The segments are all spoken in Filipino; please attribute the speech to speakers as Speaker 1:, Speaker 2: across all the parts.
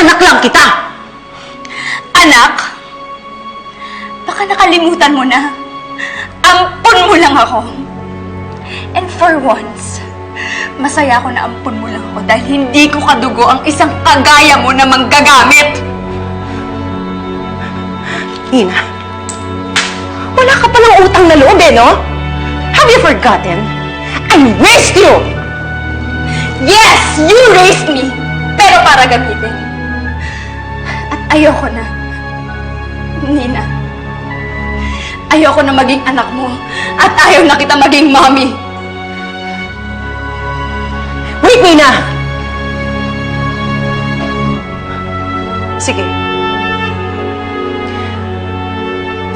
Speaker 1: Anak lang kita!
Speaker 2: Anak, baka nakalimutan mo na. Ampun mo lang ako. And for once, masaya ako na ampun mo lang ako dahil hindi ko kadugo ang isang kagaya mo na manggagamit.
Speaker 1: Nina, wala ka palang utang na loob eh, no? Have you forgotten? I raised you!
Speaker 2: Yes, you raised me! Pero para gamitin. Ayoko na. Nina. Ayoko na maging anak mo. At ayaw na kita maging mommy.
Speaker 1: Wait, Nina! Sige.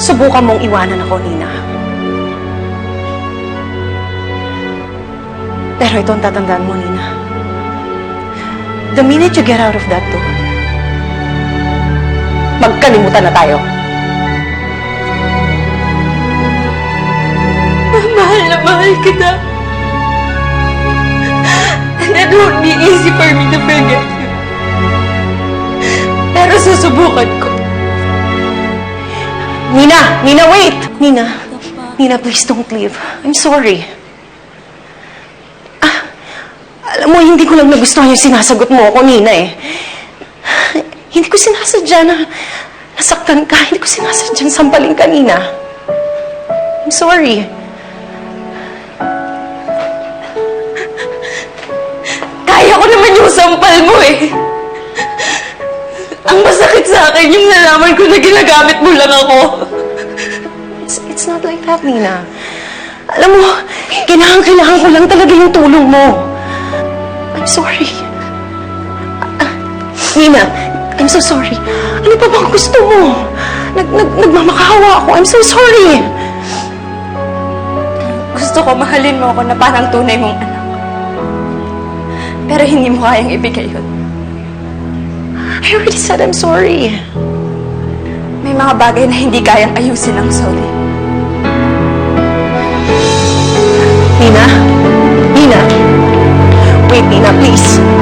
Speaker 1: Subukan mong iwanan ako, Nina. Pero ito ang tatandaan mo, Nina. The minute you get out of that door, magkalimutan na tayo.
Speaker 2: Mahal na mahal kita. And it won't be easy for me to forget you. Pero susubukan ko.
Speaker 1: Nina! Nina, wait! Nina, Nina, please don't leave. I'm sorry. Ah, alam mo, hindi ko lang nagustuhan yung sinasagot mo ako, Nina eh. Hindi ko sinasadya na nasaktan ka. Hindi ko sinasadyang sampalin ka, Nina. I'm sorry.
Speaker 2: Kaya ko naman yung sampal mo eh. Ang masakit sa akin yung nalaman ko na ginagamit mo lang ako.
Speaker 1: It's, it's not like that, Nina. Alam mo, kailangan-kailangan ko lang talaga yung tulong mo. I'm sorry. Ah, Nina, I'm so sorry. Ano pa bang gusto mo? Nag, nag, nagmamakahawa ako. I'm so sorry.
Speaker 2: Gusto ko mahalin mo ako na parang tunay mong anak. Pero hindi mo kayang ibigay yun.
Speaker 1: I already said I'm sorry.
Speaker 2: May mga bagay na hindi kayang ayusin ng sorry.
Speaker 1: Nina? Nina? Wait, Nina, please.